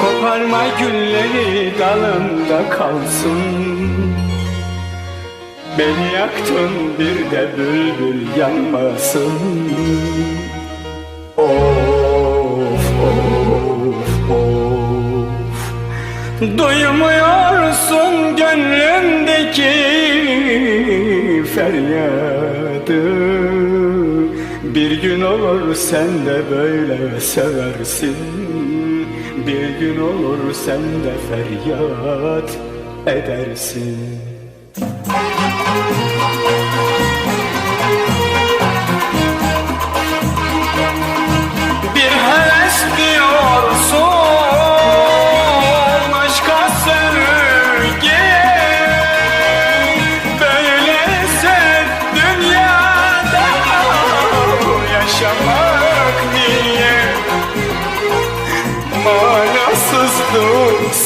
Koparma gülleri dalında kalsın Beni yaktın bir de bülbül yanmasın. Of of of. Duymuyorsun gönlümdeki feryadı. Bir gün olur sen de böyle seversin. Bir gün olur sen de feryat edersin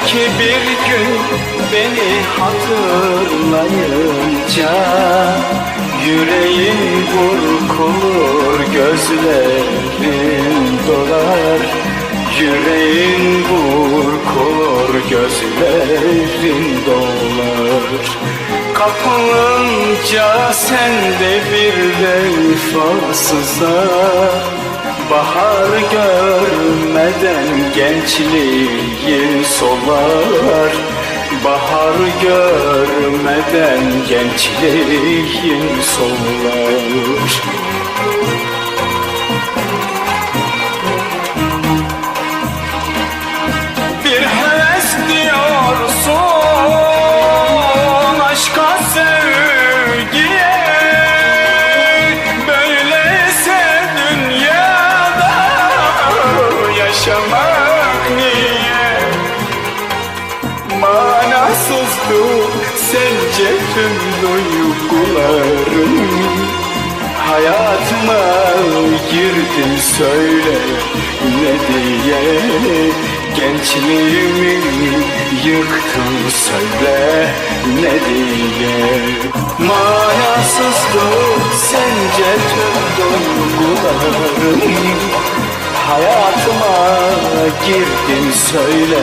Belki bir gün beni hatırlayınca Yüreğin burkulur, gözlerin dolar. Yüreğin burkulur, gözlerin dolar. Kapılınca sen de bir vefasıza Bahar görmeden gençliğin solar. Bahar görmeden gençliğin solar Manasızdı sence tüm duygularım Hayatıma girdin söyle ne diye. Gençliğimi yıktın söyle ne diye. Manasızdı sence tüm duygularım Hayatıma girdin söyle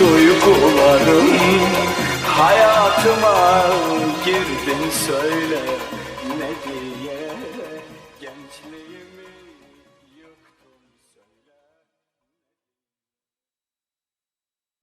duygularım. Hayatıma girdin söyle ne diye Gençliğimi